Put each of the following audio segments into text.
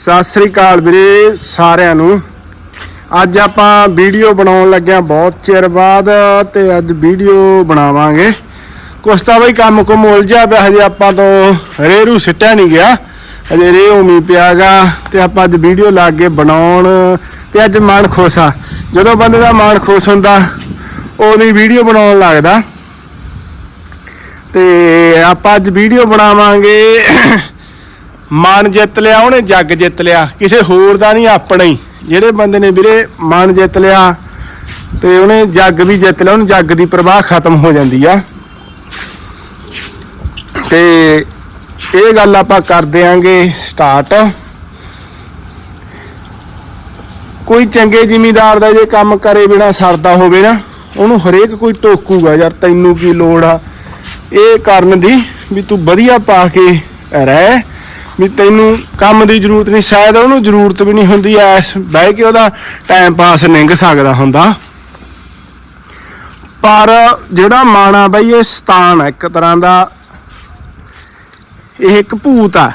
ਸਤਿ ਸ੍ਰੀ ਅਕਾਲ ਵੀਰੇ ਸਾਰਿਆਂ ਨੂੰ। ਅੱਜ ਆਪਾਂ ਵੀਡੀਓ ਬਣਾਉਣ ਲੱਗਿਆ ਬਹੁਤ ਚਿਰ ਬਾਅਦ ਤੇ ਅੱਜ ਵੀਡੀਓ ਬਣਾਵਾਂਗੇ। ਕੁਛ ਤਾਂ ਬਈ ਕੰਮ ਕੁਮ ਉਲਝਿਆ ਪਿਆ, ਹਜੇ ਆਪਾਂ ਤੋਂ ਰੇਰੂ ਸਿੱਟਿਆ ਨਹੀਂ ਗਿਆ। ਹਜੇ ਰੇ ਉਮੀ ਪਿਆਗਾ ਤੇ ਆਪਾਂ ਅੱਜ ਵੀਡੀਓ ਲਾ ਕੇ ਬਣਾਉਣ ਤੇ ਅੱਜ ਮਨ ਖੁਸ਼ ਆ। ਜਦੋਂ ਬੰਦੇ ਦਾ ਮਨ ਖੁਸ਼ ਹੁੰਦਾ ਉਹਦੀ ਵੀਡੀਓ ਬਣਾਉਣ ਲੱਗਦਾ। ਤੇ ਆਪਾਂ ਅੱਜ ਵੀਡੀਓ ਬਣਾਵਾਂਗੇ ਮਨ ਜਿੱਤ ਲਿਆ, ਉਹਨੇ ਜੱਗ ਜਿੱਤ ਲਿਆ। ਕਿਸੇ ਹੋਰ ਦਾ ਨਹੀਂ, ਆਪਣਾ ਹੀ। ਜਿਹੜੇ ਬੰਦੇ ਨੇ ਵੀਰੇ ਮਨ ਜਿੱਤ ਲਿਆ ਤੇ ਉਹਨੇ ਜੱਗ ਵੀ ਜਿੱਤ ਲਿਆ, ਉਹਨੂੰ ਜੱਗ ਦੀ ਪ੍ਰਵਾਹ ਖਤਮ ਹੋ ਜਾਂਦੀ ਆ। ਤੇ ਇਹ ਗੱਲ ਆਪਾਂ ਕਰ ਦਿਆਂਗੇ ਸਟਾਰਟ ਕੋਈ ਚੰਗੇ ਜ਼ਿਮੀਦਾਰ ਦਾ ਜੇ ਕੰਮ ਕਰੇ ਬਿਨਾ ਸਰਦਾ ਹੋਵੇ ਨਾ, ਉਹਨੂੰ ਹਰੇਕ ਕੋਈ ਟੋਕੂਗਾ, ਯਾਰ ਤੈਨੂੰ ਕੀ ਲੋੜ ਆ? ਇਹ ਕਰਨ ਦੀ ਵੀ ਤੂੰ ਵਧੀਆ ਪਾ ਕੇ ਰਹਿ। ਵੀ ਤੈਨੂੰ ਕੰਮ ਦੀ ਜ਼ਰੂਰਤ ਨਹੀਂ, ਸ਼ਾਇਦ ਉਹਨੂੰ ਜ਼ਰੂਰਤ ਵੀ ਨਹੀਂ ਹੁੰਦੀ, ਐਸ ਬਹਿ ਕੇ ਉਹਦਾ ਟਾਈਮ ਪਾਸ ਨਿੰਘ ਸਕਦਾ ਹੁੰਦਾ। ਪਰ ਜਿਹੜਾ ਮਾਣਾ ਬਈ, ਇਹ ਸਤਾਨ ਹੈ, ਇੱਕ ਤਰ੍ਹਾਂ ਦਾ ਇਹ ਇੱਕ ਭੂਤ ਆ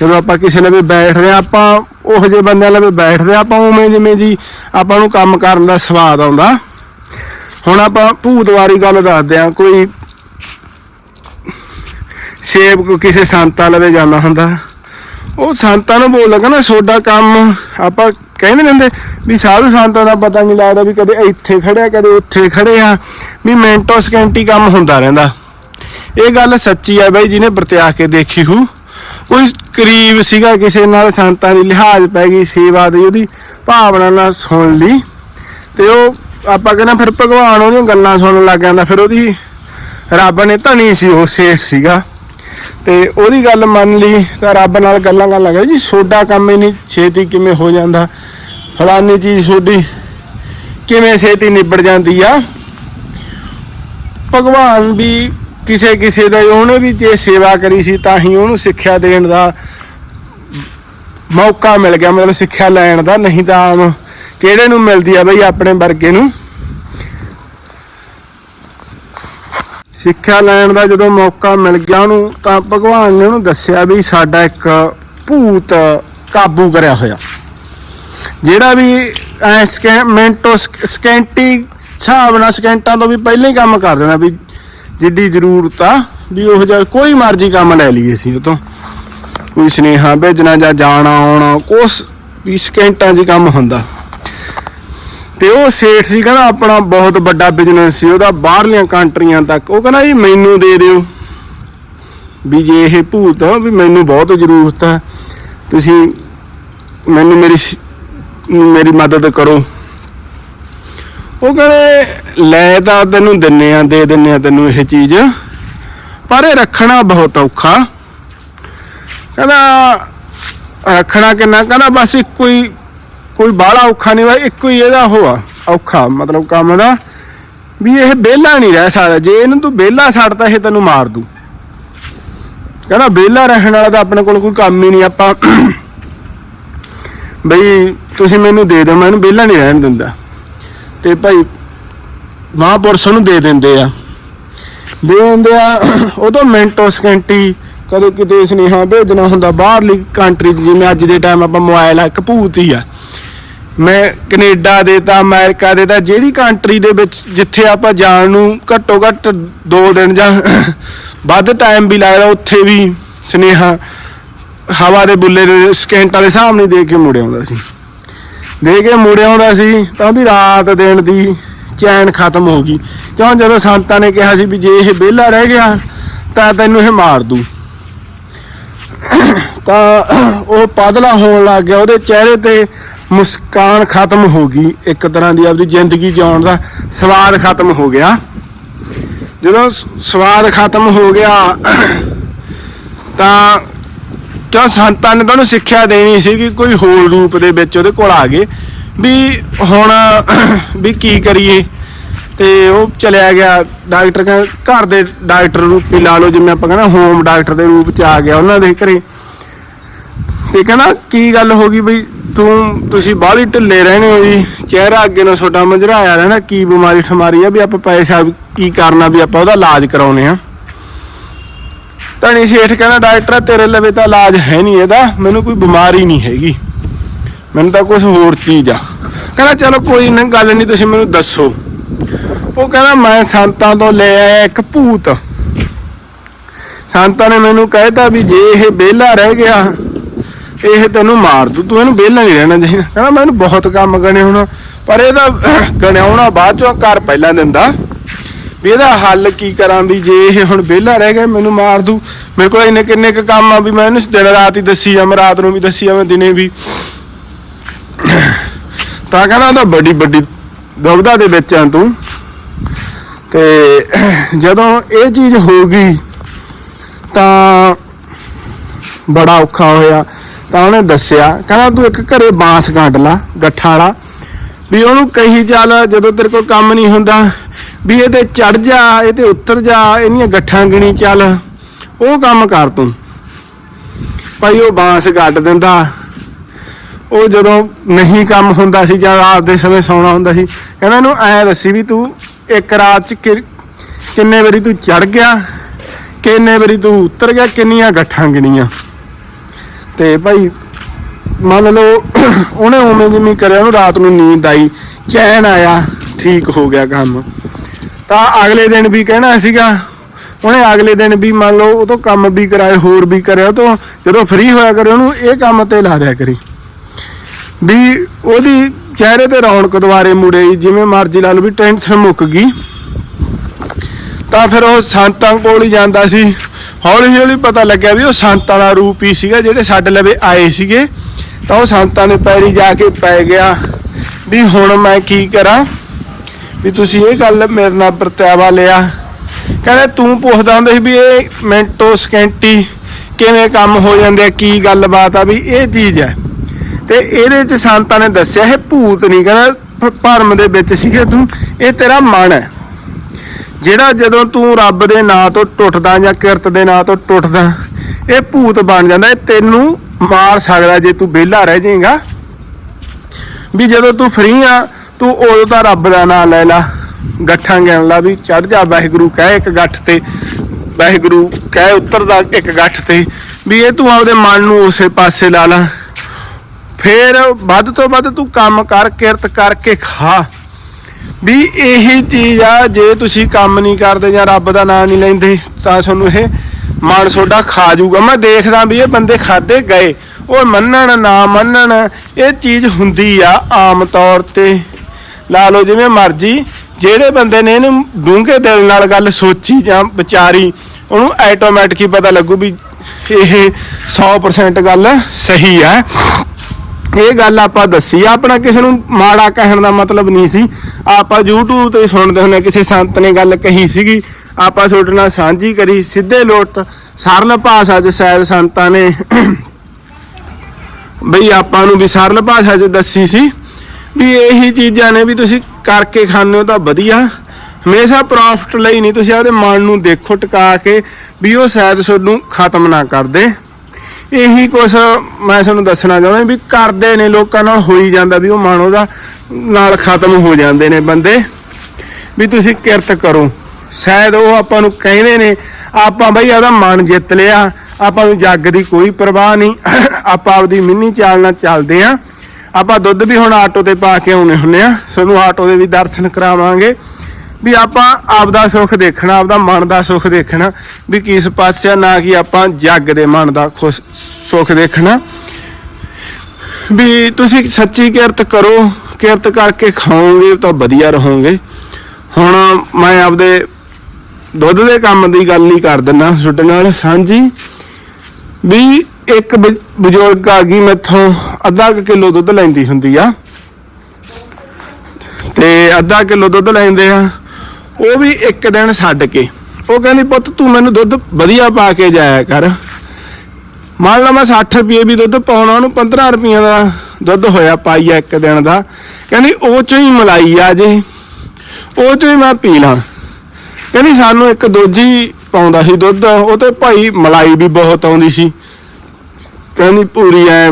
ਜਦੋਂ ਆਪਾਂ ਕਿਸੇ ਨਾਲ ਵੀ ਬੈਠਦੇ ਆ ਆਪਾਂ ਉਹ ਜਿਹੇ ਬੰਦਿਆਂ ਨਾਲ ਵੀ ਬੈਠਦੇ ਆ ਆਪਾਂ ਉਵੇਂ ਜਿਵੇਂ ਜੀ ਆਪਾਂ ਨੂੰ ਕੰਮ ਕਰਨ ਦਾ ਸਵਾਦ ਆਉਂਦਾ। ਹੁਣ ਆਪਾਂ ਭੂਤ ਵਾਲੀ ਗੱਲ ਦੱਸਦੇ ਆ ਕੋਈ ਸੇਵਕ ਕਿਸੇ ਸੰਤਾਂ ਲਵੇ ਜਾਂਦਾ ਹੁੰਦਾ। ਉਹ ਸੰਤਾਂ ਨੂੰ ਬੋਲ ਲਗਾ ਨਾ ਸੋਡਾ ਕੰਮ ਆਪਾਂ ਕਹਿੰਦੇ ਨੇ ਹੁੰਦੇ ਵੀ ਸਾਧੂ ਸੰਤਾਂ ਦਾ ਪਤਾ ਨਹੀਂ ਲੱਗਦਾ ਵੀ ਕਦੇ ਇੱਥੇ ਖੜਿਆ ਕਦੇ ਉੱਥੇ ਖੜੇ ਆ ਵੀ ਮਿੰਟੋ ਸਕਿੰਟੀ ਕੰਮ ਹੁੰਦਾ ਰਹਿੰਦਾ। ਇਹ ਗੱਲ ਸੱਚੀ ਆ ਬਾਈ, ਜਿਹਨੇ ਵਰਤਿਆ ਕੇ ਦੇਖੀ ਹੂ ਕੋਈ ਕਰੀਬ ਸੀਗਾ ਕਿਸੇ ਨਾਲ ਸੰਤਾਂ ਦੀ ਲਿਹਾਜ਼ ਪੈ ਗਈ, ਸੇਵਾ ਦੀ, ਉਹਦੀ ਭਾਵਨਾ ਨਾਲ ਸੁਣ ਲਈ। ਤੇ ਉਹ ਆਪਾਂ ਕਹਿੰਦਾ ਫਿਰ ਭਗਵਾਨ ਉਹਦੀਆਂ ਗੱਲਾਂ ਸੁਣਨ ਲੱਗ ਜਾਂਦਾ। ਫਿਰ ਉਹਦੀ ਰੱਬ ਨੇ ਧਣੀ ਸੀ, ਉਹ ਸੇਠ ਸੀਗਾ। ਤੇ ਉਹਦੀ ਗੱਲ ਮੰਨ ਲਈ ਤਾਂ ਰੱਬ ਨਾਲ ਗੱਲਾਂ ਕਰਨ ਲੱਗਾ ਜੀ, ਸੋਡਾ ਕੰਮ ਹੀ ਨਹੀਂ, ਛੇਤੀ ਕਿਵੇਂ ਹੋ ਜਾਂਦਾ? ਫਲਾਨੀ ਚੀਜ਼ ਸੋਡੀ ਕਿਵੇਂ ਛੇਤੀ ਨਿਬੜ ਜਾਂਦੀ ਆ? ਭਗਵਾਨ ਵੀ ਕਿਸੇ ਕਿਸੇ ਦਾ, ਉਹਨੇ ਵੀ ਜੇ ਸੇਵਾ ਕਰੀ ਸੀ ਤਾਂ ਹੀ ਉਹਨੂੰ ਸਿੱਖਿਆ ਦੇਣ ਦਾ ਮੌਕਾ ਮਿਲ ਗਿਆ, ਮਤਲਬ ਸਿੱਖਿਆ ਲੈਣ ਦਾ, ਨਹੀਂ ਤਾਂ ਆਮ ਕਿਹੜੇ ਨੂੰ ਮਿਲਦੀ ਆ ਬਈ ਆਪਣੇ ਵਰਗੇ ਨੂੰ? ਸਿੱਖਿਆ ਲੈਣ ਦਾ ਜਦੋਂ ਮੌਕਾ ਮਿਲ ਗਿਆ ਉਹਨੂੰ ਤਾਂ ਭਗਵਾਨ ਨੇ ਉਹਨੂੰ ਦੱਸਿਆ ਵੀ ਸਾਡਾ ਇੱਕ ਭੂਤ ਕਾਬੂ ਕਰਿਆ ਹੋਇਆ। ਜਿਹੜਾ ਵੀ ਐ ਸਕੈ, ਮਿੰਟੋ ਸਕ- ਸਕੈਂਟੀ, ਹਿਸਾਬ ਨਾਲ ਸਕੈਂਟਾਂ ਤੋਂ ਵੀ ਪਹਿਲਾਂ ਹੀ ਕੰਮ ਕਰ ਦੇਣਾ ਵੀ ਜਿੱਡੀ ਜ਼ਰੂਰਤ ਆ ਵੀ ਉਹ ਜਿਹਾ ਕੋਈ ਮਰਜ਼ੀ ਕੰਮ ਲੈ ਲਈਏ ਸੀ ਉਹ ਤੋਂ। ਕੋਈ ਸੁਨੇਹਾ ਭੇਜਣਾ ਜਾਂ ਜਾਣਾ ਆਉਣਾ, ਕੁਛ ਵੀ ਸਕਿੰਟਾਂ 'ਚ ਕੰਮ ਹੁੰਦਾ। ਤੇ ਉਹ ਸੇਠ ਸੀ, ਕਹਿੰਦਾ ਆਪਣਾ ਬਹੁਤ ਵੱਡਾ ਬਿਜ਼ਨਸ ਸੀ, ਉਹਦਾ ਬਾਹਰਲੀਆਂ ਕੰਟਰੀਆਂ ਤੱਕ। ਉਹ ਕਹਿੰਦਾ ਜੀ ਮੈਨੂੰ ਦੇ ਦਿਓ। ਵੀ ਜੇ ਇਹ ਭੂਤ ਆ, ਵੀ ਮੈਨੂੰ ਬਹੁਤ ਜ਼ਰੂਰਤ ਹੈ ਤੁਸੀਂ ਮੈਨੂੰ ਮੇਰੀ ਮੇਰੀ ਮਦਦ ਕਰੋ। ਉਹ ਕਹਿੰਦੇ, ਲੈ ਤਾਂ ਤੈਨੂੰ ਦਿੰਨੇ ਆ, ਦੇ ਦਿੰਨੇ ਆ ਤੈਨੂੰ ਇਹ ਚੀਜ਼, ਪਰ ਇਹ ਰੱਖਣਾ ਬਹੁਤ ਔਖਾ। ਕਹਿੰਦਾ, ਰੱਖਣਾ ਕਿੰਨਾ? ਕਹਿੰਦਾ, ਬਸ ਇੱਕੋ ਹੀ ਕੋਈ ਬਾਹਲਾ ਔਖਾ ਨਹੀਂ ਵਾ, ਇੱਕੋ ਹੀ ਇਹਦਾ ਉਹ ਆ, ਔਖਾ ਮਤਲਬ ਕੰਮ ਦਾ। ਵੀ ਇਹ ਵਿਹਲਾ ਨਹੀਂ ਰਹਿ ਸਕਦਾ, ਜੇ ਇਹਨੂੰ ਤੂੰ ਵਿਹਲਾ ਛੱਡਤਾ, ਇਹ ਤੈਨੂੰ ਮਾਰ ਦੂ। ਕਹਿੰਦਾ ਵਿਹਲਾ ਰਹਿਣ ਵਾਲਾ ਤਾਂ ਆਪਣੇ ਕੋਲ ਕੋਈ ਕੰਮ ਹੀ ਨਹੀਂ, ਆਪਾਂ ਬਈ ਤੁਸੀਂ ਮੈਨੂੰ ਦੇ ਦਿਓ, ਮੈਂ ਇਹਨੂੰ ਵਿਹਲਾ ਨਹੀਂ ਰਹਿਣ ਦਿੰਦਾ। ਤੇ ਭਾਈ ਮਹਾਂਪੁਰਸ਼ ਨੂੰ ਦੇ ਦਿੰਦੇ ਆ। ਦੇ ਦਿੰਦੇ ਆ ਉਹ ਉਦੋਂ ਮਿੰਟੋ ਸਕਿੰਟੀ ਕਦੇ ਕਿਤੇ ਸੁਨੇਹਾ ਭੇਜਣਾ ਹੁੰਦਾ, ਬਾਹਰਲੀ ਕੰਟਰੀ ਜਿਵੇਂ ਅੱਜ ਦੇ ਟਾਈਮ ਆਪਾਂ ਮੋਬਾਈਲ ਆ, ਇੱਕ ਭੂਤ ਹੀ ਆ। ਮੈਂ ਕੈਨੇਡਾ ਦੇ ਤਾਂ, ਅਮਰੀਕਾ ਦੇ ਤਾਂ, ਜਿਹੜੀ ਕੰਟਰੀ ਦੇ ਵਿੱਚ ਜਿੱਥੇ ਆਪਾਂ ਜਾਣ ਨੂੰ ਘੱਟੋ ਘੱਟ 2 ਦਿਨ ਜਾਂ ਵੱਧ ਟਾਈਮ ਵੀ ਲੱਗਦਾ, ਉੱਥੇ ਵੀ ਸੁਨੇਹਾ ਹਵਾ ਦੇ ਬੁੱਲੇ ਦੇ ਸਕਿੰਟਾਂ ਦੇ ਹਿਸਾਬ ਸਾਹਮਣੇ ਦੇ ਕੇ ਮੁੜ ਆਉਂਦਾ ਸੀ। ਦੇ ਕੇ ਮੁੜ ਆਉਂਦਾ ਸੀ ਤਾਂ ਉਹਦੀ ਰਾਤ ਦਿਨ ਦੀ ਚੈਨ ਖਤਮ ਹੋ ਗਈ। ਕਿਉਂ? ਜਦੋਂ ਸੰਤਾਂ ਨੇ ਕਿਹਾ ਸੀ ਵੀ ਜੇ ਇਹ ਵਿਹਲਾ ਰਹਿ ਗਿਆ, ਤਾਂ ਤੈਨੂੰ ਇਹ ਮਾਰ ਦੂ ਤਾਂ ਉਹ ਪਾਦਲਾ ਹੋਣ ਲੱਗ ਗਿਆ। ਉਹਦੇ ਚਿਹਰੇ ਤੇ ਮੁਸਕਾਨ ਖਤਮ ਹੋ ਗਈ ਇੱਕ ਤਰ੍ਹਾਂ ਦੀ ਆਪਦੀ ਜ਼ਿੰਦਗੀ ਜਿਉਣ ਦਾ ਸਵਾਦ ਖਤਮ ਹੋ ਗਿਆ। ਜਦੋਂ ਸਵਾਦ ਖਤਮ ਹੋ ਗਿਆ, ਤਾਂ ਕਿਉਂ ਸੰਤਾਂ ਨੇ ਤੁਹਾਨੂੰ ਸਿੱਖਿਆ ਦੇਣੀ ਸੀ ਕਿ ਕੋਈ ਹੋਰ ਰੂਪ ਦੇ ਵਿੱਚ ਉਹਦੇ ਕੋਲ ਆ ਗਏ ਵੀ ਹੁਣ ਵੀ ਕੀ ਕਰੀਏ। ਤੇ ਉਹ ਚਲਿਆ ਗਿਆ ਡਾਕਟਰ ਕਹਿੰਦਾ ਘਰ ਦੇ ਡਾਕਟਰ ਰੂਪ ਹੀ ਲਾ ਲਓ, ਜਿਵੇਂ ਆਪਾਂ ਕਹਿੰਦਾ ਹੋਮ ਡਾਕਟਰ ਦੇ ਰੂਪ ਚ ਆ ਗਿਆ ਉਹਨਾਂ ਦੇ ਘਰੇ। ਤੇ ਕਹਿੰਦਾ, ਕੀ ਗੱਲ ਹੋ ਗਈ ਬਈ ਤੂੰ, ਤੁਸੀਂ ਬਾਹਲੀ ਢਿੱਲੇ ਰਹਿਣੇ ਹੋ ਜੀ। ਚਿਹਰਾ ਅੱਗੇ ਨੂੰ ਛੋਟਾ ਮਜਰਾਇਆ ਰਹਿਣਾ ਕੀ ਬਿਮਾਰੀ ਠਮਾਰੀ ਆ ਵੀ ਆਪਾਂ ਪੈਸਾ ਕੀ ਕਰਨਾ ਵੀ ਆਪਾਂ ਉਹਦਾ ਇਲਾਜ ਕਰਾਉਨੇ ਆ। ਕਣੀ ਸੇਠ ਕਹਿੰਦਾ, ਡਾਕਟਰ ਤੇਰੇ ਲਵੇ ਤਾਂ ਇਲਾਜ ਹੈ ਨਹੀਂ ਇਹਦਾ, ਮੈਨੂੰ ਕੋਈ ਬਿਮਾਰੀ ਨਹੀਂ ਹੈਗੀ। ਮੈਨੂੰ ਤਾਂ ਕੁਝ ਹੋਰ ਚੀਜ਼ ਆ। ਕਹਿੰਦਾ, ਚਲੋ ਕੋਈ ਨਾ, ਗੱਲ ਨਹੀਂ, ਤੁਸੀਂ ਮੈਨੂੰ ਦੱਸੋ। ਉਹ ਕਹਿੰਦਾ, ਮੈਂ ਸੰਤਾਂ ਤੋਂ ਲੈ ਆਇਆ ਇੱਕ ਭੂਤ। ਸੰਤਾਂ ਨੇ ਮੈਨੂੰ ਕਹਿਤਾ ਵੀ ਜੇ ਇਹ ਵਿਹਲਾ ਰਹਿ ਗਿਆ ਇਹ ਤੈਨੂੰ ਮਾਰ ਦੂ, ਤੂੰ ਇਹਨੂੰ ਵਿਹਲਾ ਨਹੀਂ ਰਹਿਣਾ ਚਾਹੀਦਾ। ਕਹਿੰਦਾ ਮੈਨੂੰ ਬਹੁਤ ਕੰਮ ਗਣੇ ਹੁਣ, ਪਰ ਇਹਦਾ ਗਣਿਆਉਣਾ ਬਾਅਦ ਚੋਂ ਕਰ ਪਹਿਲਾਂ ਦਿੰਦਾ। ਵੀ ਇਹਦਾ ਹੱਲ ਕੀ ਕਰਾਂ ਵੀ ਜੇ ਇਹ ਹੁਣ ਵਿਹਲਾ ਰਹਿ ਗਿਆ, ਮੈਨੂੰ ਮਾਰ ਦੂ। ਮੇਰੇ ਕੋਲ ਇੰਨੇ ਕਿੰਨੇ ਕੁ ਕੰਮ ਆ ਵੀ ਮੈਂ ਇਹਨੂੰ ਦਿਨ ਰਾਤ ਹੀ ਦੱਸੀ ਜਾ ਮੈਂ ਰਾਤ ਨੂੰ ਵੀ ਦੱਸੀ ਜਾ ਦਿਨੇ ਵੀ। ਤਾਂ ਕਹਿੰਦਾ ਉਹਦਾ ਵੱਡੀ ਵੱਡੀ ਦੁਬਦਾ ਦੇ ਵਿੱਚ ਆ ਤੂੰ। ਤੇ ਜਦੋਂ ਇਹ ਚੀਜ਼ ਹੋ ਗਈ, ਤਾਂ ਬੜਾ ਔਖਾ ਹੋਇਆ। ਤਾਂ ਉਹਨੇ ਦੱਸਿਆ, ਕਹਿੰਦਾ, ਤੂੰ ਇੱਕ ਘਰੇ ਬਾਂਸ ਕੱਢ ਲਾ, ਗੱਠਾਂ ਵਾਲਾ। ਵੀ ਉਹਨੂੰ ਕਹੀ ਚੱਲ, ਜਦੋਂ ਤੇਰੇ ਕੋਲ ਕੰਮ ਨਹੀਂ ਹੁੰਦਾ, ਵੀ ਇਹਦੇ ਤੇ ਚੜ ਜਾ, ਇਹਦੇ ਤੇ ਉਤਰ ਜਾ ਇਹਨੀਆਂ ਗੱਠਾਂ ਗਿਣੀ ਚੱਲ। ਉਹ ਕੰਮ ਕਰ ਤੂੰ। ਭਾਈ, ਉਹ ਬਾਂਸ ਗੱਡ ਦਿੰਦਾ। ਉਹ ਜਦੋਂ ਨਹੀਂ ਕੰਮ ਹੁੰਦਾ ਸੀ, ਜਾਂ ਰਾਤ ਦੇ ਸਮੇਂ ਸੌਣਾ ਹੁੰਦਾ ਸੀ, ਕਹਿੰਦਾ, ਇਹਨੂੰ ਐ ਦੱਸੀ ਵੀ ਤੂੰ ਇੱਕ ਰਾਤ ਚ ਕਿ- ਕਿੰਨੇ ਵਾਰੀ ਤੂੰ ਚੜ ਗਿਆ, ਕਿੰਨੇ ਵਾਰੀ ਤੂੰ ਉੱਤਰ ਗਿਆ, ਕਿੰਨੀਆਂ ਗੱਠਾਂ ਗਿਣੀਆਂ? ਤੇ ਭਾਈ, ਮੰਨ ਲਓ, ਉਹਨੇ ਉਵੇਂ ਜਿਵੇਂ ਕਰਿਆ, ਉਹਨੂੰ ਰਾਤ ਨੂੰ ਨੀਂਦ ਆਈ, ਚੈਨ ਆਇਆ, ਠੀਕ ਹੋ ਗਿਆ ਕੰਮ। ਤਾਂ ਅਗਲੇ ਦਿਨ ਵੀ ਕਹਿਣਾ ਸੀਗਾ, ਉਹਨੇ ਅਗਲੇ ਦਿਨ ਵੀ ਮੰਨ ਲਓ, ਉਹ ਤੋਂ ਕੰਮ ਵੀ ਕਰਾਏ, ਹੋਰ ਵੀ ਕਰਿਆ, ਉਹ ਤੋਂ ਜਦੋਂ ਫ੍ਰੀ ਹੋਇਆ ਕਰੇ, ਉਹਨੂੰ ਇਹ ਕੰਮ ਤੇ ਲਾ ਦਿਆ ਕਰੀ। ਵੀ ਉਹਦੀ ਚਿਹਰੇ ਤੇ ਰੌਣਕ ਦੁਆਰੇ ਮੁੜੇ, ਜਿਵੇਂ ਮਰਜ਼ੀ ਲਾ ਲਓ ਵੀ ਟੈਨਸ਼ਨ ਮੁੱਕ ਗਈ। ਤਾਂ ਫਿਰ ਉਹ ਸੰਤਾਂ ਕੋਲ ਹੀ ਜਾਂਦਾ ਸੀ। ਹੌਲੀ ਹੌਲੀ ਪਤਾ ਲੱਗਿਆ ਵੀ ਉਹ ਸੰਤਾਂ ਦਾ ਰੂਪ ਹੀ ਸੀਗਾ ਜਿਹੜੇ ਸਾਡੇ ਲਵੇ ਆਏ ਸੀਗੇ। ਤਾਂ ਉਹ ਸੰਤਾਂ ਦੇ ਪੈਰੀ ਜਾ ਕੇ ਪੈ ਗਿਆ ਵੀ ਹੁਣ ਮੈਂ ਕੀ ਕਰਾਂ? ਵੀ ਤੁਸੀਂ ਇਹ ਗੱਲ ਮੇਰੇ ਨਾਲ ਵਰਤਾਵਾ ਲਿਆ। ਕਹਿੰਦਾ, ਤੂੰ ਪੁੱਛਦਾ ਹੁੰਦਾ ਸੀ ਵੀ ਇਹ ਮਿੰਟੋ ਸਕੈਂਟੀ ਕਿਵੇਂ ਕੰਮ ਹੋ ਜਾਂਦੇ ਆ, ਕੀ ਗੱਲਬਾਤ ਆ, ਵੀ ਇਹ ਚੀਜ਼ ਹੈ। ਤੇ ਇਹਦੇ ਚ ਸੰਤਾਂ ਨੇ ਦੱਸਿਆ, ਇਹ ਭੂਤ ਨਹੀਂ ਕਹਿੰਦਾ ਭਰਮ ਦੇ ਵਿੱਚ ਸੀਗੇ ਤੂੰ, ਇਹ ਤੇਰਾ ਮਨ ਹੈ। ਜਿਹੜਾ ਜਦੋਂ ਤੂੰ ਰੱਬ ਦੇ ਨਾਂ ਤੋਂ ਟੁੱਟਦਾ ਜਾਂ ਕਿਰਤ ਦੇ ਨਾਂ ਤੋਂ ਟੁੱਟਦਾ, ਇਹ ਭੂਤ ਬਣ ਜਾਂਦਾ, ਇਹ ਤੈਨੂੰ ਮਾਰ ਸਕਦਾ ਜੇ ਤੂੰ ਵਿਹਲਾ ਰਹਿ ਜਾਏਗਾ। ਵੀ ਜਦੋਂ ਤੂੰ ਫਰੀ ਆ, ਤੂੰ ਉਦੋਂ ਤਾਂ ਰੱਬ ਦਾ ਨਾਮ ਲੈ ਲਾ। ਗੱਠਾਂ ਗਿਣ ਲਾ ਵੀ ਚੜ ਜਾ ਵਾਹਿਗੁਰੂ, ਕਹਿ ਇੱਕ ਗੱਠ ਤੇ। ਵਾਹਿਗੁਰੂ ਕਹਿ ਉਤਰਦਾ ਇੱਕ ਗੱਠ ਤੇ। ਵੀ ਇਹ ਤੂੰ ਆਪਦੇ ਮਨ ਨੂੰ ਉਸੇ ਪਾਸੇ ਲਾ ਲਾ। ਫੇਰ ਵੱਧ ਤੋਂ ਵੱਧ ਤੂੰ ਕੰਮ ਕਰ, ਕਿਰਤ ਕਰਕੇ ਖਾ। ਵੀ ਇਹੀ ਚੀਜ਼ ਆ, ਜੇ ਤੁਸੀਂ ਕੰਮ ਨਹੀਂ ਕਰਦੇ ਜਾਂ ਰੱਬ ਦਾ ਨਾਮ ਨਹੀਂ ਲੈਂਦੇ, ਤਾਂ ਤੁਹਾਨੂੰ ਇਹ ਮਨ ਸੋਡਾ ਖਾ ਜਾਊਗਾ। ਮੈਂ ਦੇਖਦਾ ਵੀ ਇਹ ਬੰਦੇ ਖਾਦੇ ਗਏ, ਉਹ ਮੰਨਣ ਨਾ ਮੰਨਣ, ਇਹ ਚੀਜ਼ ਹੁੰਦੀ ਆ ਆਮ ਤੌਰ ਤੇ। ਲਾ ਲਓ ਜਿਵੇਂ ਮਰਜ਼ੀ, ਜਿਹੜੇ ਬੰਦੇ ਨੇ ਇਹਨੂੰ ਡੂੰਘੇ ਦਿਲ ਨਾਲ ਗੱਲ ਸੋਚੀ ਜਾਂ ਵਿਚਾਰੀ, ਉਹਨੂੰ ਆਟੋਮੈਟਿਕ ਹੀ ਪਤਾ ਲੱਗੂ ਵੀ ਇਹ 100% ਗੱਲ ਸਹੀ ਆ। ਇਹ ਗੱਲ ਆਪਾਂ ਦੱਸੀ। ਆ, ਆਪਣਾ ਕਿਸੇ ਨੂੰ ਮਾੜਾ ਕਹਿਣ ਦਾ ਮਤਲਬ ਨਹੀਂ ਸੀ। ਆਪਾਂ YouTube ਤੇ ਸੁਣਦੇ ਹੁੰਦੇ ਕਿਸੇ ਸੰਤ ਨੇ ਗੱਲ ਕਹੀ ਸੀਗੀ। ਆਪਾਂ ਤੁਹਾਡੇ ਨਾਲ ਸਾਂਝੀ ਕਰੀ ਸਿੱਧੇ ਲੋਟ। ਸਰਲ ਭਾਸ਼ਾ 'ਚ ਸ਼ਾਇਦ ਸੰਤਾਂ ਨੇ ਬਈ ਆਪਾਂ ਨੂੰ ਵੀ ਸਰਲ ਭਾਸ਼ਾ 'ਚ ਦੱਸੀ ਸੀ ਵੀ ਇਹੀ ਚੀਜ਼ਾਂ ਨੇ ਵੀ ਤੁਸੀਂ ਕਰਕੇ ਖਾਣੇ ਹੋ ਤਾਂ ਵਧੀਆ। ਹਮੇਸ਼ਾ ਪ੍ਰੋਫਿਟ ਲਈ ਨਹੀਂ ਤੁਸੀਂ ਆਪਦੇ ਮਨ ਨੂੰ ਦੇਖੋ ਟਿਕਾ ਕੇ ਵੀ ਉਹ ਸ਼ਾਇਦ ਤੁਹਾਨੂੰ ਖਤਮ ਨਾ ਕਰ ਦੇ। ਇਹੀ ਕੁਛ ਮੈਂ ਤੁਹਾਨੂੰ ਦੱਸਣਾ ਚਾਹੁੰਦਾ ਵੀ ਕਰਦੇ ਨੇ ਲੋਕਾਂ ਨਾਲ ਹੋਈ ਜਾਂਦਾ ਵੀ ਉਹ ਮਨ ਉਹਦਾ ਨਾਲ ਖਤਮ ਹੋ ਜਾਂਦੇ ਨੇ ਬੰਦੇ। ਵੀ ਤੁਸੀਂ ਕਿਰਤ ਕਰੋ। ਸ਼ਾਇਦ ਉਹ ਆਪਾਂ ਨੂੰ ਕਹਿੰਦੇ ਨੇ, ਆਪਾਂ ਬਈ ਉਹਦਾ ਮਨ ਜਿੱਤ ਲਿਆ, ਆਪਾਂ ਨੂੰ ਜੱਗ ਦੀ ਕੋਈ ਪਰਵਾਹ ਨਹੀਂ, ਆਪਾਂ ਆਪਦੀ ਮਿੰਨੀ ਚਾਲ ਨਾਲ ਚੱਲਦੇ ਆਂ ਆਪਾਂ ਦੁੱਧ ਵੀ ਹੁਣ ਆਟੋ ਤੇ ਪਾ ਕੇ ਆਉਣੇ ਹੁੰਨੇ ਆ ਤੁਹਾਨੂੰ ਆਟੋ ਦੇ ਵੀ ਦਰਸ਼ਨ ਕਰਾਵਾਂਗੇ। ਵੀ ਆਪਾਂ ਆਪਦਾ ਸੁੱਖ ਦੇਖਣਾ, ਆਪਦਾ ਮਨ ਦਾ ਸੁੱਖ ਦੇਖਣਾ, ਵੀ ਕਿਸ ਪਾਸੇ ਨਾ ਕਿ ਆਪਾਂ ਜੱਗ ਦੇ ਮਨ ਦਾ ਖੁਸ਼ ਸੁੱਖ ਦੇਖਣਾ। ਵੀ ਤੁਸੀਂ ਸੱਚੀ ਕਿਰਤ ਕਰੋ, ਕਿਰਤ ਕਰਕੇ ਖਾਓਗੇ ਤਾਂ ਵਧੀਆ ਰਹੋਗੇ। ਹੁਣ ਮੈਂ ਆਪਦੇ ਦੁੱਧ ਦੇ ਕੰਮ ਦੀ ਗੱਲ ਹੀ ਕਰ ਦਿੰਨਾ ਤੁਹਾਡੇ ਨਾਲ, ਸਾਂਝੀ। ਵੀ ਇੱਕ ਬਜ਼ੁਰਗ ਆ ਗਈ ਮੈਥੋਂ, ਅੱਧਾ ਕੁ ਕਿਲੋ ਦੁੱਧ ਲੈਂਦੀ ਹੁੰਦੀ ਆ। ਤੇ ਅੱਧਾ ਕਿਲੋ ਦੁੱਧ ਲੈਂਦੇ ਆ ਉਹ ਵੀ ਇੱਕ ਦਿਨ ਛੱਡ ਕੇ। ਉਹ ਕਹਿੰਦੀ, ਪੁੱਤ, ਤੂੰ ਮੈਨੂੰ ਦੁੱਧ ਵਧੀਆ ਪਾ ਕੇ ਜਾਇਆ ਕਰ। ਮੰਨ ਲਾ ਮੈਂ 60 ਰੁਪਏ ਵੀ ਦੁੱਧ ਪਾਉਣਾ, ਉਹਨੂੰ 15 ਰੁਪਈਆਂ ਦਾ ਦੁੱਧ ਹੋਇਆ ਪਾਈਆ ਇੱਕ ਦਿਨ ਦਾ। ਕਹਿੰਦੀ, ਉਹ ਚੋਂ ਹੀ ਮਲਾਈ ਆ ਜੇ। ਉਹ ਚੋਂ ਹੀ ਮੈਂ ਪੀ ਲਾਂ। ਕਹਿੰਦੀ, ਸਾਨੂੰ ਇੱਕ ਦੋਜੀ ਪਾਉਂਦਾ ਸੀ ਦੁੱਧ। ਉਹ ਤੇ ਭਾਈ ਮਲਾਈ ਵੀ ਬਹੁਤ ਆਉਂਦੀ ਸੀ। ਕਹਿੰਦੀ, ਪੂਰੀ ਐ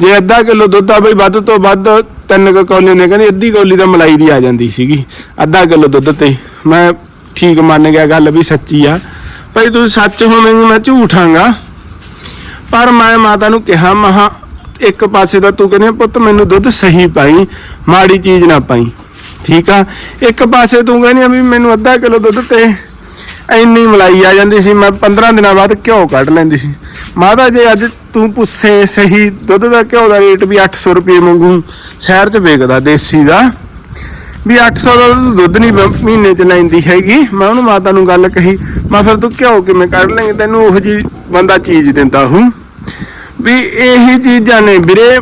ਜੇ ਅੱਧਾ ਕਿਲੋ ਦੁੱਧ ਆ ਬਈ, ਵੱਧ ਤੋਂ ਵੱਧ ਤਿੰਨ ਕੁ ਕੌਲੀ ਨੇ, ਕਹਿੰਦੀ ਅੱਧੀ ਕੌਲੀ ਤਾਂ ਮਲਾਈ ਦੀ ਆ ਜਾਂਦੀ ਸੀਗੀ, ਅੱਧਾ ਕਿਲੋ ਦੁੱਧ ਤੇ ਮੈਂ ਠੀਕ ਮੰਨ ਗਿਆ ਗੱਲ ਵੀ ਸੱਚੀ ਆ। ਭਾਈ ਤੂੰ ਸੱਚ ਹੋਵੇਂਗੀ ਮੈਂ ਝੂਠਾਂਗਾ ਪਰ ਮੈਂ ਮਾਤਾ ਨੂੰ ਕਿਹਾ ਮਹਾ ਇੱਕ ਪਾਸੇ ਤਾਂ ਤੂੰ ਕਹਿੰਦੀ ਪੁੱਤ ਮੈਨੂੰ ਦੁੱਧ ਸਹੀ ਪਾਈ, ਮਾੜੀ ਚੀਜ਼ ਨਾ ਪਾਈ। ਠੀਕ ਆ? ਇੱਕ ਪਾਸੇ ਤੂੰ ਕਹਿੰਦੀ ਆ ਵੀ ਮੈਨੂੰ ਅੱਧਾ ਕਿਲੋ ਦੁੱਧ ਤੇ ਇੰਨੀ ਮਲਾਈ ਆ ਜਾਂਦੀ ਸੀ, ਮੈਂ 15 ਦਿਨਾਂ ਬਾਅਦ ਘਿਓ ਕੱਢ ਲੈਂਦੀ ਸੀ। ਮਾਤਾ ਜੇ, ਅੱਜ ਤੂੰ ਪੁੱਛੇ ਸਹੀ, ਦੁੱਧ ਦਾ ਘਿਓ ਦਾ ਰੇਟ ਵੀ 800 ਰੁਪਏ ਮੰਗੂ ਸ਼ਹਿਰ 'ਚ ਵੇਚਦਾ ਦੇਸੀ ਦਾ। ਵੀ 800 ਦਾ ਤਾਂ ਦੁੱਧ ਨਹੀਂ ਮਹੀਨੇ 'ਚ ਲੈਂਦੀ ਹੈਗੀ। ਮੈਂ ਉਹਨੂੰ ਮਾਤਾ ਨੂੰ ਗੱਲ ਕਹੀ, ਮੈਂ ਫਿਰ ਤੂੰ ਘਿਓ ਕਿਵੇਂ ਕੱਢ ਲੇਂਗੇ ਤੈਨੂੰ ਉਹ ਜੀ ਬੰਦਾ ਚੀਜ਼ ਦਿੰਦਾ ਹੂੰ। ਵੀ ਇਹੀ ਚੀਜ਼ਾਂ ਨੇ ਵੀਰੇ।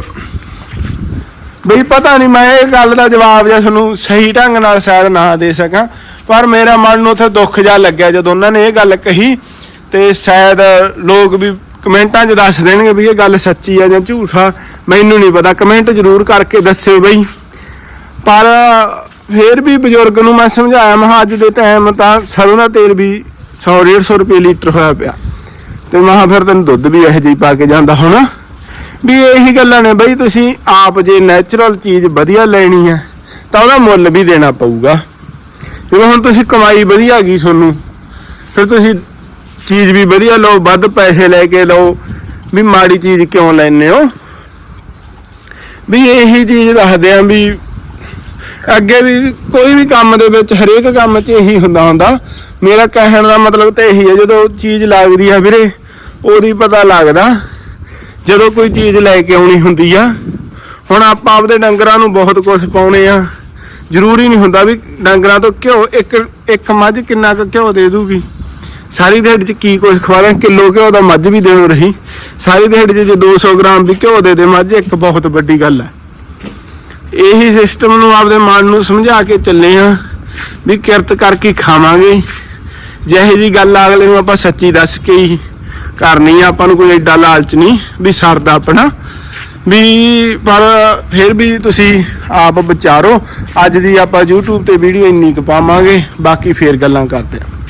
ਬਈ ਪਤਾ ਨਹੀਂ, ਮੈਂ ਇਹ ਗੱਲ ਦਾ ਜਵਾਬ ਜਾਂ ਤੁਹਾਨੂੰ ਸਹੀ ਢੰਗ ਨਾਲ ਸ਼ਾਇਦ ਨਾ ਦੇ ਸਕਾਂ। ਪਰ ਮੇਰਾ ਮਨ ਨੂੰ ਉੱਥੇ ਦੁੱਖ ਜਿਹਾ ਲੱਗਿਆ ਜਦੋਂ ਉਹਨਾਂ ਨੇ ਇਹ ਗੱਲ ਕਹੀ ਤੇ ਸ਼ਾਇਦ ਲੋਕ ਵੀ ਕਮੈਂਟਾਂ 'ਚ ਦੱਸ ਦੇਣਗੇ ਵੀ ਇਹ ਗੱਲ ਸੱਚੀ ਆ ਜਾਂ ਝੂਠਾ ਮੈਨੂੰ ਨਹੀਂ ਪਤਾ। ਕਮੈਂਟ ਜ਼ਰੂਰ ਕਰਕੇ ਦੱਸਿਓ ਬਈ। ਪਰ ਫੇਰ ਵੀ ਬਜ਼ੁਰਗ ਨੂੰ ਮੈਂ ਸਮਝਾਇਆ, ਮੈਂ ਅੱਜ ਦੇ ਟਾਈਮ ਤਾਂ ਸਰੋਂ ਦਾ ਤੇਲ ਵੀ 100 150 ਰੁਪਏ ਲੀਟਰ ਹੋਇਆ ਪਿਆ। ਤੇ ਮੈਂ ਕਿਹਾ ਫਿਰ ਤੈਨੂੰ ਦੁੱਧ ਵੀ ਇਹੋ ਜਿਹੀ ਪਾ ਕੇ ਜਾਂਦਾ ਹੋਣਾ। ਵੀ ਇਹੀ ਗੱਲਾਂ ਨੇ ਬਈ ਤੁਸੀਂ ਆਪ ਜੇ ਨੈਚੁਰਲ ਚੀਜ਼ ਵਧੀਆ ਲੈਣੀ ਹੈ ਤਾਂ ਉਹਦਾ ਮੁੱਲ ਵੀ ਦੇਣਾ ਪਊਗਾ। ਜਿਵੇਂ ਹੁਣ ਤੁਸੀਂ ਕਮਾਈ ਵਧੀਆ ਗਈ ਤੁਹਾਨੂੰ, ਫਿਰ ਤੁਸੀਂ ਚੀਜ਼ ਵੀ ਵਧੀਆ ਲਓ, ਵੱਧ ਪੈਸੇ ਲੈ ਕੇ ਲਓ, ਵੀ ਮਾੜੀ ਚੀਜ਼ ਕਿਉਂ ਲੈਨੇ ਹੋ? ਵੀ ਇਹੀ ਚੀਜ਼ ਦੱਸਦੇ ਆ ਵੀ ਅੱਗੇ ਵੀ ਕੋਈ ਵੀ ਕੰਮ ਦੇ ਵਿੱਚ, ਹਰੇਕ ਕੰਮ 'ਚ ਇਹੀ ਹੁੰਦਾ ਹੁੰਦਾ। ਮੇਰਾ ਕਹਿਣ ਦਾ ਮਤਲਬ ਤਾਂ ਇਹੀ ਹੈ, ਜਦੋਂ ਚੀਜ਼ ਲੱਗਦੀ ਆ ਵੀਰੇ, ਉਹਦੀ ਪਤਾ ਲੱਗਦਾ, ਜਦੋਂ ਕੋਈ ਚੀਜ਼ ਲੈ ਕੇ ਆਉਣੀ ਹੁੰਦੀ ਆ। ਹੁਣ ਆਪਾਂ ਆਪਦੇ ਡੰਗਰਾਂ ਨੂੰ ਬਹੁਤ ਕੁਝ ਪਾਉਣੇ ਆ। ਜ਼ਰੂਰੀ ਨਹੀਂ ਹੁੰਦਾ ਵੀ ਡੰਗਰਾਂ ਤੋਂ ਘਿਓ, ਇੱਕ ਇੱਕ ਮੱਝ ਕਿੰਨਾ ਕੁ ਘਿਓ ਦੇ ਦੂਗੀ। ਸਾਰੀ ਦਿਹਾੜੀ 'ਚ ਕੀ ਕੁਝ ਖਵਾਣਾ ਕਿਲੋ ਘਿਓ ਦਾ ਮੱਝ ਵੀ ਦੇਣੋਂ ਰਹੀ। ਸਾਰੀ ਦਿਹਾੜੀ 'ਚ ਜੇ 200 ਗ੍ਰਾਮ ਵੀ ਘਿਓ ਦੇ ਦੇ ਮੱਝ, ਇੱਕ ਬਹੁਤ ਵੱਡੀ ਗੱਲ ਹੈ। ਇਹੀ ਸਿਸਟਮ ਨੂੰ ਆਪਦੇ ਮਨ ਨੂੰ ਸਮਝਾ ਕੇ ਚੱਲੇ ਆ ਵੀ ਕਿਰਤ ਕਰਕੇ ਖਾਵਾਂਗੇ। ਜਿਹੇ ਜੀ ਗੱਲ ਆ ਅਗਲੇ ਨੂੰ ਆਪਾਂ ਸੱਚੀ ਦੱਸ ਕੇ ਹੀ ਕਰਨੀ ਆ, ਆਪਾਂ ਨੂੰ ਕੋਈ ਐਡਾ ਲਾਲਚ ਨਹੀਂ ਵੀ ਸਰਦਾ ਆਪਣਾ ਵੀ ਪਰ ਫਿਰ ਵੀ ਤੁਸੀਂ ਆਪ ਵਿਚਾਰੋ, ਅੱਜ ਦੀ ਆਪਾਂ YouTube ਤੇ ਵੀਡੀਓ ਇੰਨੀ ਕੁ ਪਾਵਾਂਗੇ, ਬਾਕੀ ਫੇਰ ਗੱਲਾਂ ਕਰਦੇ ਆ।